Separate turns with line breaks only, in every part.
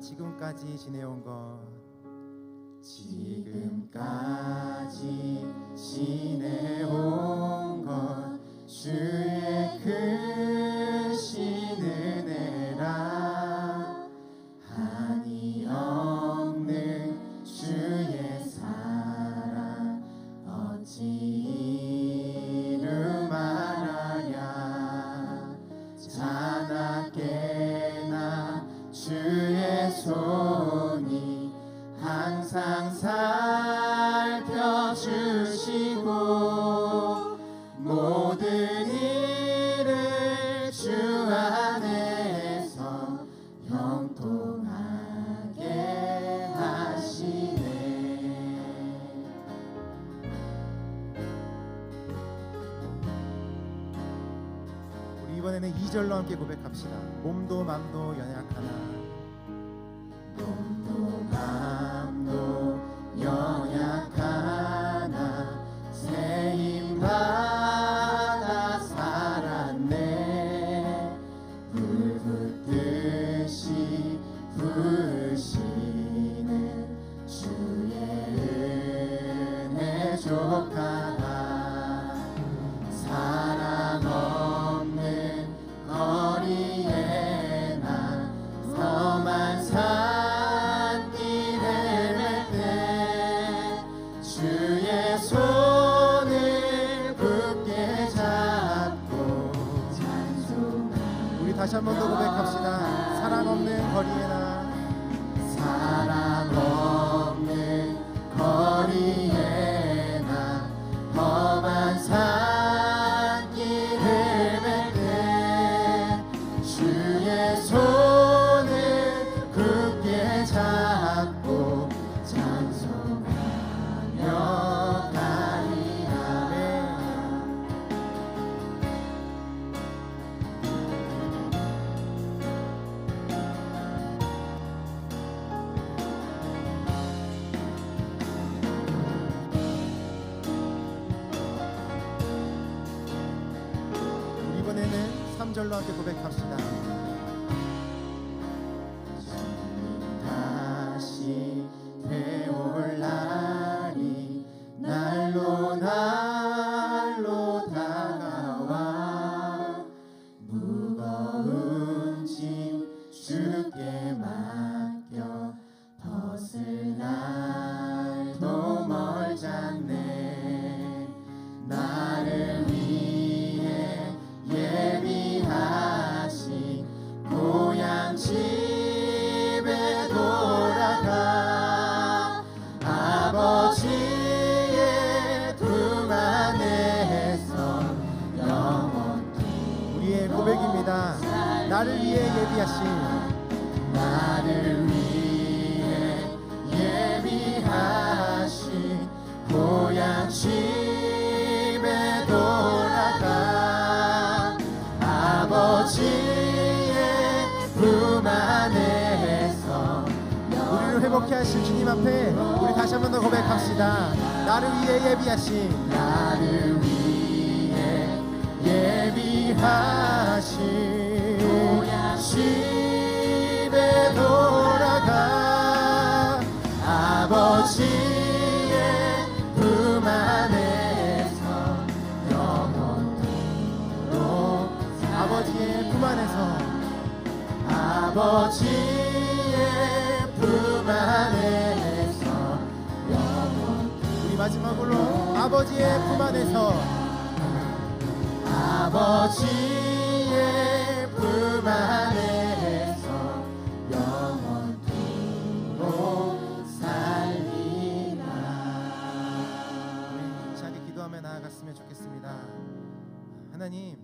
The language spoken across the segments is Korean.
지금까지 지내온 것 함께 고백합시다. 몸도 맘도 연약하나
위해 예비하신
나를 위해 예비하신
고향 집에 돌아가 아버지의 품 안에서
우리를 회복케 하실 주님 앞에 우리 다시 한 번 더 고백합시다. 나를 위해 예비하신
나를 위해 예비하신 집에 돌아가 아버지의 품 안에서 영원토록
아버지의 품 안에서
아버지의 품 안에서
우리 마지막으로 아버지의 품 안에서
아버지의
좋겠습니다. 하나님,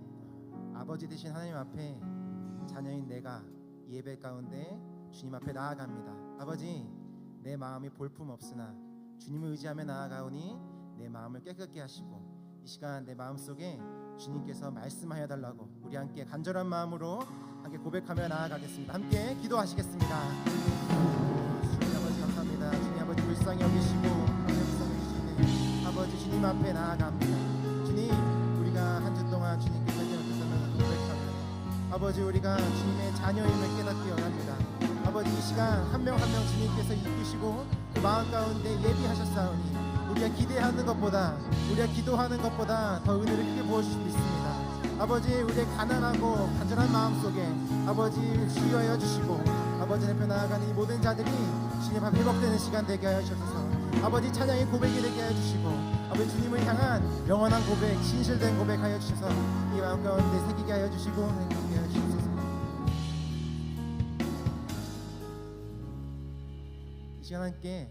아버지 되신 하나님 앞에 자녀인 내가 예배 가운데 주님 앞에 나아갑니다. 아버지, 내 마음이 볼품 없으나 주님을 의지하며 나아가오니 내 마음을 깨끗게 하시고 이 시간 내 마음 속에 주님께서 말씀하여 달라고 우리 함께 간절한 마음으로 함께 고백하며 나아가겠습니다. 함께 기도하시겠습니다. 주님 아버지 감사합니다. 주님 아버지 불쌍히 여기시고 불쌍히 아버지 주님 앞에 나아갑니다. 주님 우리가 한 주 동안 주님께 살려주셔서 고백하며 아버지 우리가 주님의 자녀임을 깨닫게 원합니다.
아버지 이 시간 한 명 한 명 주님께서 이끄시고 그 마음 가운데 예비하셨사오니 우리가 기대하는 것보다 우리가 기도하는 것보다 더 은혜를 크게 부어주실 수 있습니다. 아버지 우리의 가난하고 간절한 마음 속에 아버지 치유하여 주시고 아버지 앞에 나아가는 이 모든 자들이 주님 앞에 회복되는 시간 되게 하여 주셔서 아버지 찬양의 고백이 되게 하여 주시고 아버지 주님을 향한 영원한 고백 진실된 고백하여 주셔서 이 마음 가운데 새기게 하여 주시고 시간 함께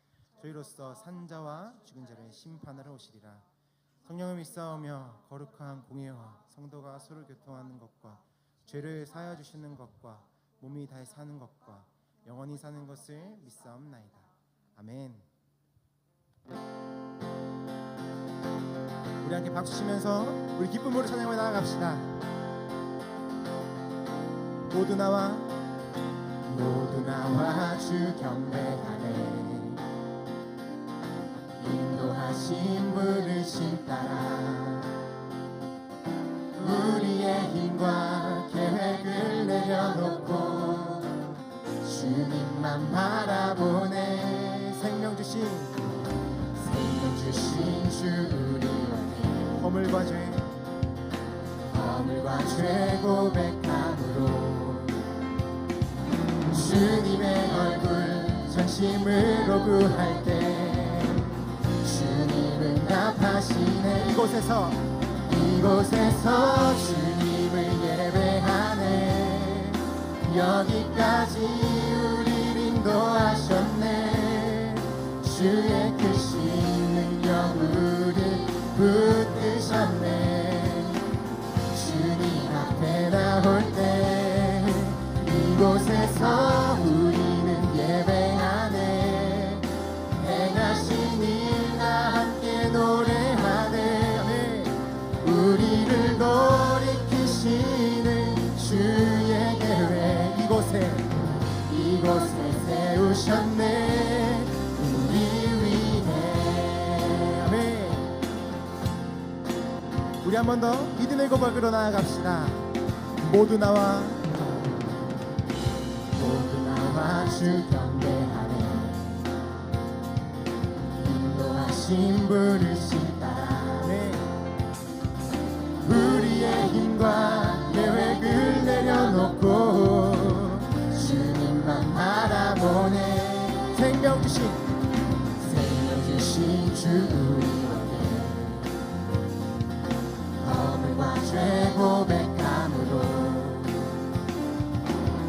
저희로서 산자와 죽은 자를 심판하러 오시리라 성령을 믿사오며 거룩한 공예와 성도가 서로 교통하는 것과 죄를 사하여 주시는 것과 몸이 다시 사는 것과 영원히 사는 것을 믿사옵나이다. 아멘. 우리 함께 박수 치면서 우리 기쁨으로 찬양을 나아갑시다. 모두 나와
모두 나와 주 경배하네 인도하신 부르심 따라. 우리의 힘과 계획을 내려놓고 주님만 바라보네.
생명 주신
생명 주신 주 우리 원해
허물과 죄
허물과 죄 고백함으로 주님의 얼굴 전심으로 구할 때 응답하시네.
이곳에서.
이곳에서 주님을 예배하네. 여기까지 우리를 인도하셨네. 주의 크신 능력 우리 붙드셨네. 주님 앞에 나올 때 이곳에서 우리를 돌이키시는 주의 계획
이곳에
이곳에 세우셨네 우리 위해
아멘. 우리 한 번 더 믿음의 고백으로 나아갑시다. 모두 나와
모두 나와 주 경배하네 인도하신 부르 힘과 계획을 내려놓고 주님만 바라보네
생명 주신
생명 주신 주 우리에게 허물과 죄 고백함으로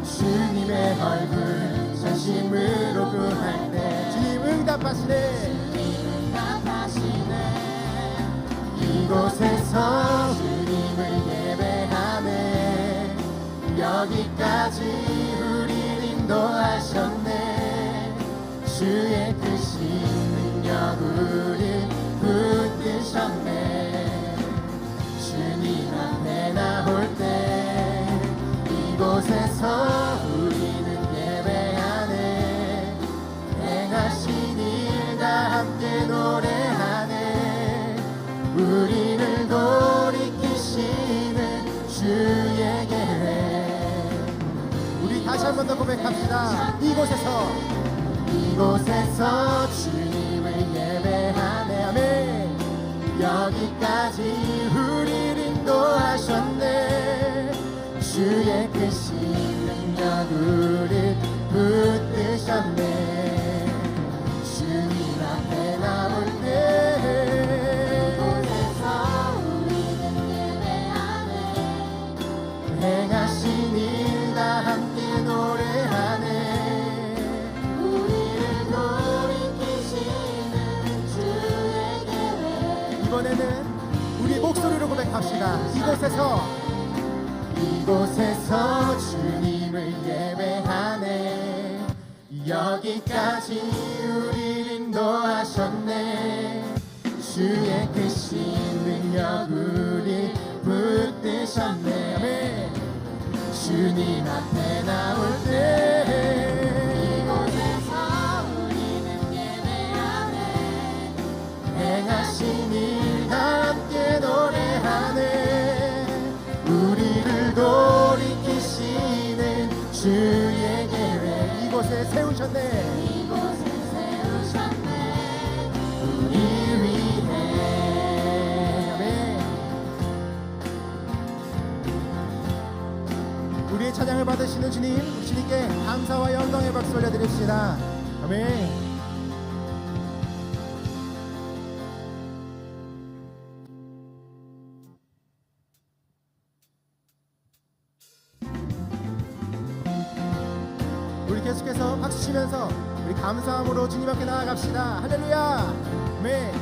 주님의 얼굴 전심으로 구할 때
주님 응답하시네.
여기까지 우리를 인도하셨네. 주의 크신 능력 우리
번 더 고백합시다. 이곳에서.
이곳에서 주님을 예배하네. 아멘. 여기까지 우리를 인도하셨네. 주의 크신 능력 우리 붙드셨네
이번에는 우리 목소리로 고백합시다. 이곳에서
이곳에서 주님을 예배하네 여기까지 우리를 인도하셨네 주의 크신 능력 우리 붙드셨네. 주님 앞에 나올 때 세우셨네
이곳에 세우셨네
찬양을 받으시는 주님 주님께 감사와 영광의 박수 올려드립시다. 아멘 나아갑시다. 할렐루야. 아멘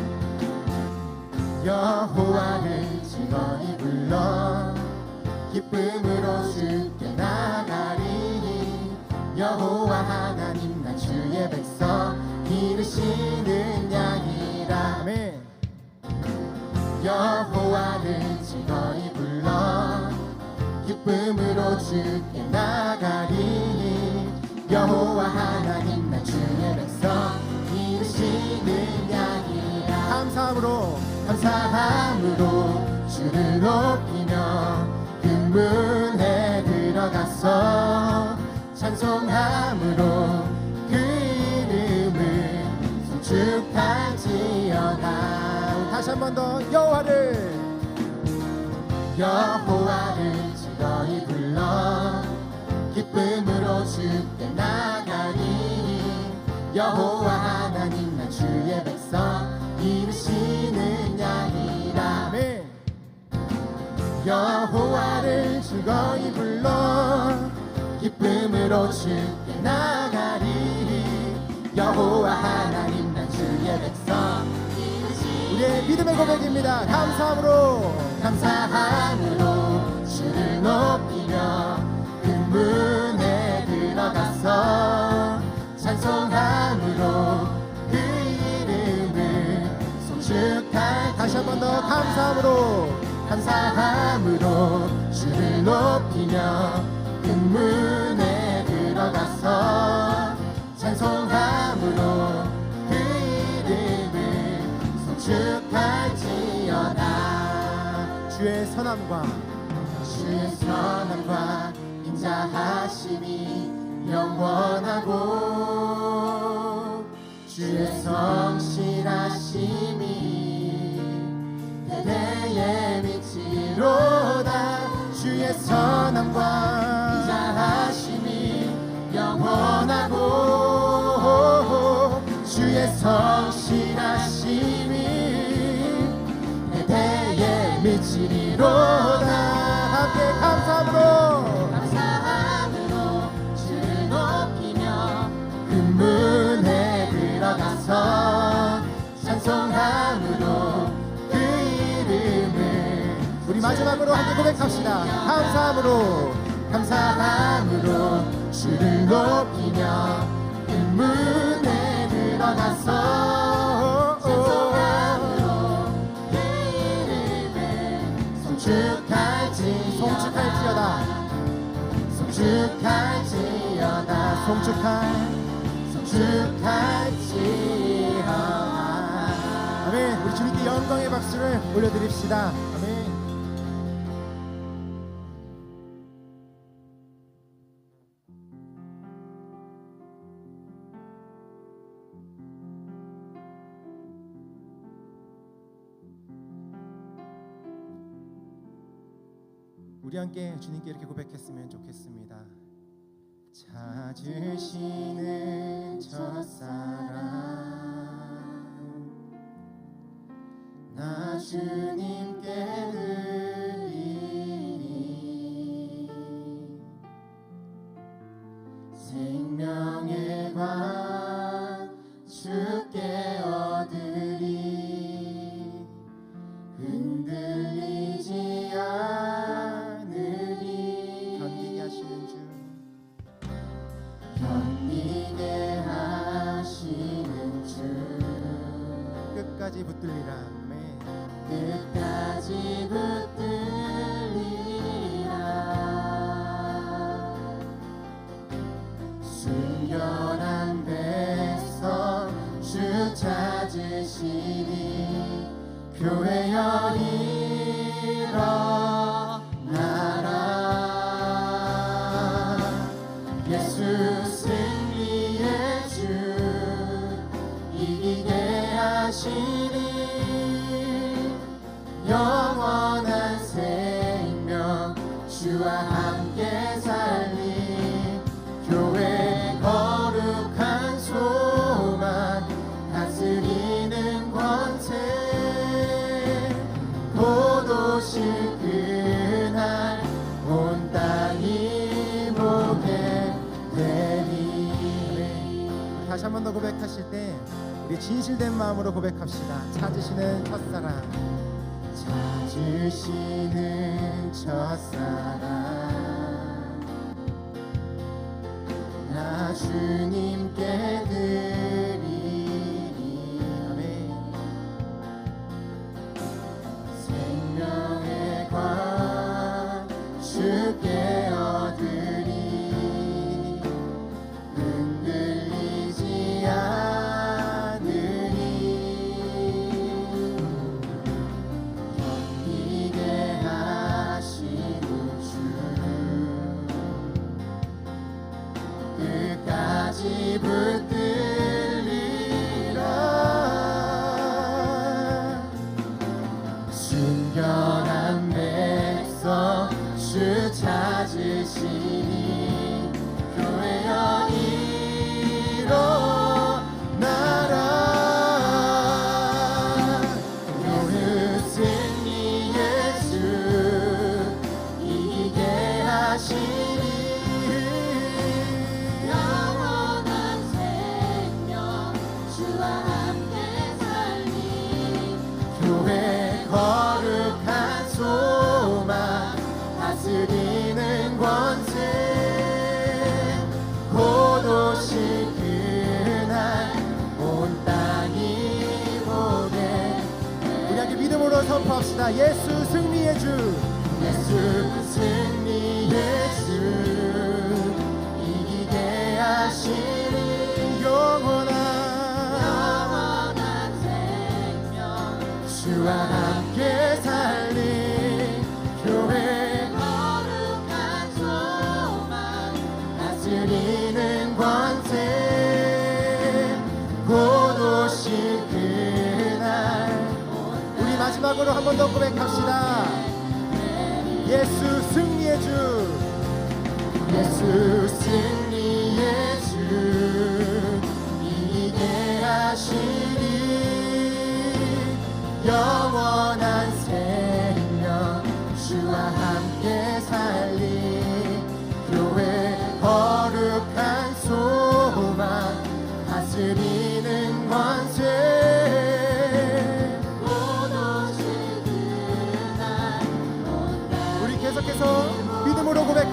여호와를 즐거이 불러 기쁨으로 주께 나가리니 여호와 하나님 나 주의 백성 기르시는 양이라. 아멘. 여호와를 즐거이 불러 기쁨으로 주께 나가리니 여호와 하나님 나 주의 백성 기르시는 양이라. 감사함으로. 감사함으로 주를 높이며 근문에 들어가서 찬송함으로 그 이름을 송축할지어다 다시 한 번 더 여호와를. 여호와를 즐거이 불러 기쁨으로 주께 나가리 여호와 하나님 나 주의 백성 이루시는 양이라. 여호와를 즐거이 불러. 기쁨으로 주께 나가리. 여호와 하나님 나 주의 백성 우리의 믿음의 고백입니다. 감사함으로. 감사함으로 주를 높이며 근문에 들어가서 찬송함 축할 다시 한 번 더 감사함으로 감사함으로 주를 높이며 근문에 들어가서 찬송함으로 그 이름을 송축할지어다. 주의 선함과 주의 선함과 인자하심이 영원하고 주의 성실하심이 대대에 미치로다. 주의 선함과 인자하심이 영원하고 주의 성실하심이 대대에 미치리로다 마지막으로 함께 고백합시다. 감사함으로. 감사함으로 주를 높이며 근문에 들어가서
찬송함으로 그 이름을
송축할지 송축할지어다. 송축할지어다. 송축할 송축할지어다. 아멘. 우리 주님께 영광의 박수를 올려드립시다 우리 함께 주님께 이렇게 고백했으면 좋겠습니다. 찾으시는 첫사랑 나 주님께 주와 함께 살리 교회 거룩한 소망 다스리는 권세. 곧 오실 그날 온 땅이 보게 되리 다시 한 번 더 고백하실 때 우리 진실된 마음으로 고백합시다. 찾으시는 첫사랑 찾으시는 첫사랑. 나 주님께 드 마지막으로 한 번 더 고백합시다. 예수 승리의 주. 예수 승리의 주. 이기게 하시니 영원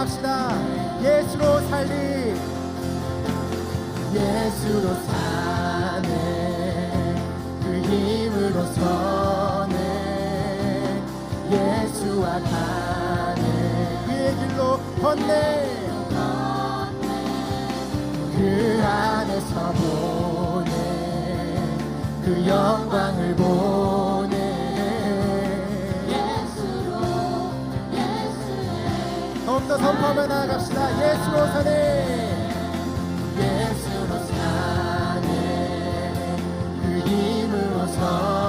고백합시다. 예수로 살리. 예수로 사네. 그 힘으로 서네. 예수와 가네. 그의 길로 걷네. 그 안에서 보네. 그 영광을 보네 더욱더 선포하며 나아갑시다. 예수로 사네. 예수로 사네. 그 힘으로 서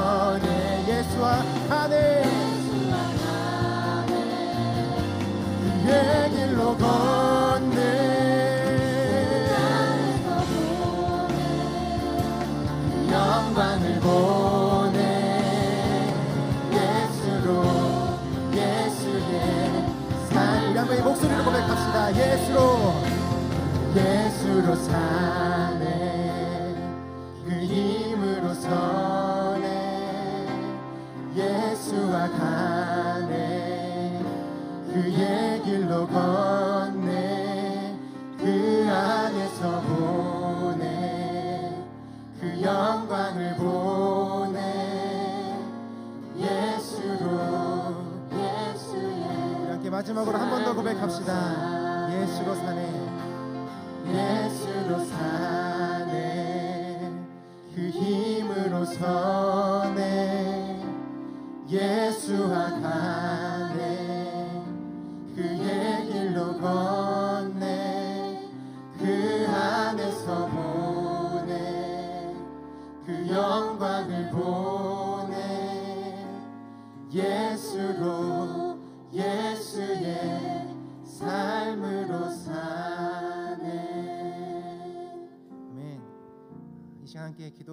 마지막으로 한 번 더 고백합시다. 예수로 사네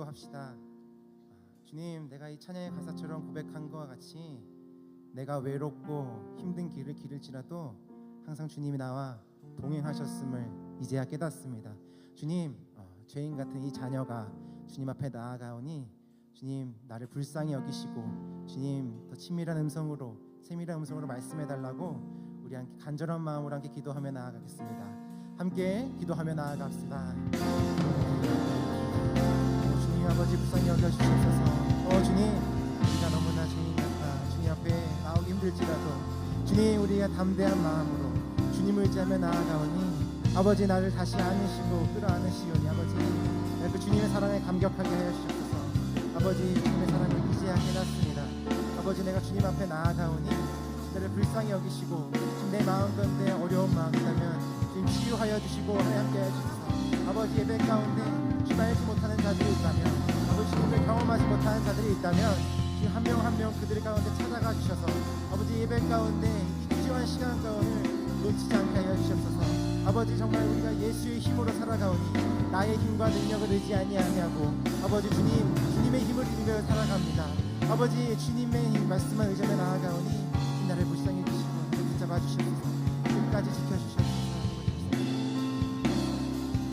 기도합시다. 주님 내가 이 찬양의 가사처럼 고백한 것과 같이 내가 외롭고 힘든 길을 기를지라도 항상 주님이 나와 동행하셨음을 이제야 깨닫습니다. 주님 어, 죄인 같은 이 자녀가 주님 앞에 나아가오니 주님 나를 불쌍히 여기시고 주님 더 친밀한 음성으로 세밀한 음성으로 말씀해 달라고 우리 함께 간절한 마음으로 함께 기도하며 나아가겠습니다. 함께 기도하며 나아갑시다 주님 아버지 불쌍히 여겨주시옵소서. 어 주님 우리가 너무나 죄인 같다 주님 앞에 나오기 힘들지라도 주님 우리가 담대한 마음으로 주님을 의지하며 나아가오니 아버지 나를 다시 안으시고 끌어안으시오니 아버지 내가 그 주님의 사랑에 감격하게 하여 주시옵소서. 아버지 주님의 사랑을 이제야 깨닫습니다. 아버지 내가 주님 앞에 나아가오니 나를 불쌍히 여기시고 지금 내 마음 가운데 어려운 마음이 있다면 주님 치유하여 주시고 함께 하여 주소서. 아버지 예배 가운데 알지 못하는 자들이 있다면 아버지 주님을 경험하지 못하는 자들이 있다면 지금 한 명 한 명 그들 가운데 찾아가 주셔서 아버지 예배 가운데 이 귀중한 시간 가운데 놓치지 않게 하여 주시옵소서. 아버지 정말 우리가 예수의 힘으로 살아가오니 나의 힘과 능력을 의지 아니하냐고. 아버지 주님 주님의 힘을 입며 살아갑니다. 아버지 주님의 힘 말씀만 의지하며 나아가오니 이 나를 불쌍히 주시고 붙잡아 주시옵소서